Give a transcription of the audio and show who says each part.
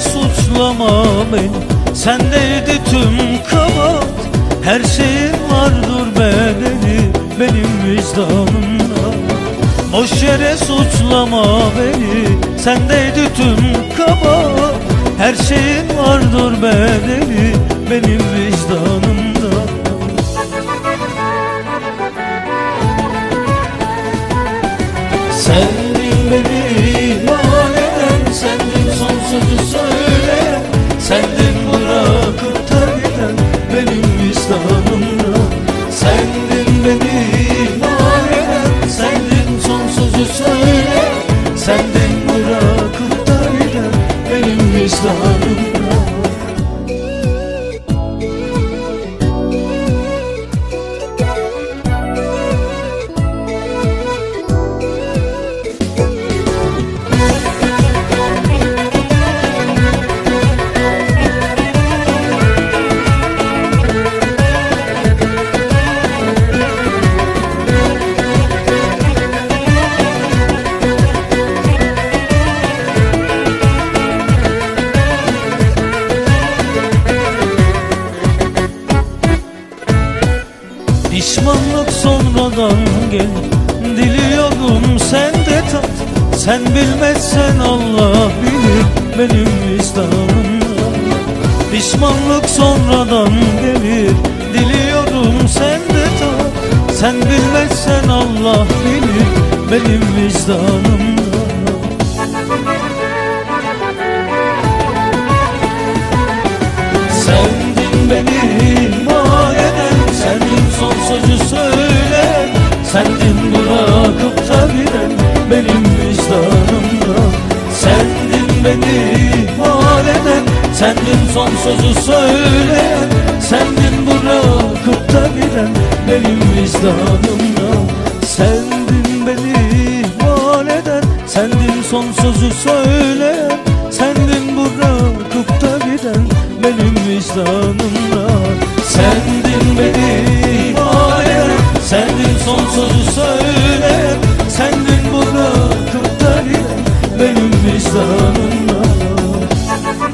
Speaker 1: suçlama beni. Sendeydi tüm kabahat. Her şeyin vardır bedeli Benim vicdanımda. Boş yere suçlama beni. Sendeydi tüm kabahat. Her şeyin vardır bedeli Benim vicdanımda. Sendin Pişmanlık sonradan gel. Diliyorum sen de tat. Sen bilmezsen Allah bilir Benim vicdanımda Pişmanlık sonradan gelir. Diliyorum sen de tat. Sen bilmezsen Allah bilir Benim vicdanımda Sendin beni Benim vicdanımda. Sendin beni iman eden Sendin son sözü söyleyen Sendin bırakıp da giden Benim vicdanımda. Sendin beni iman eden Sendin son sözü söyleyen Sendin bırakıp da giden Benim vicdanımda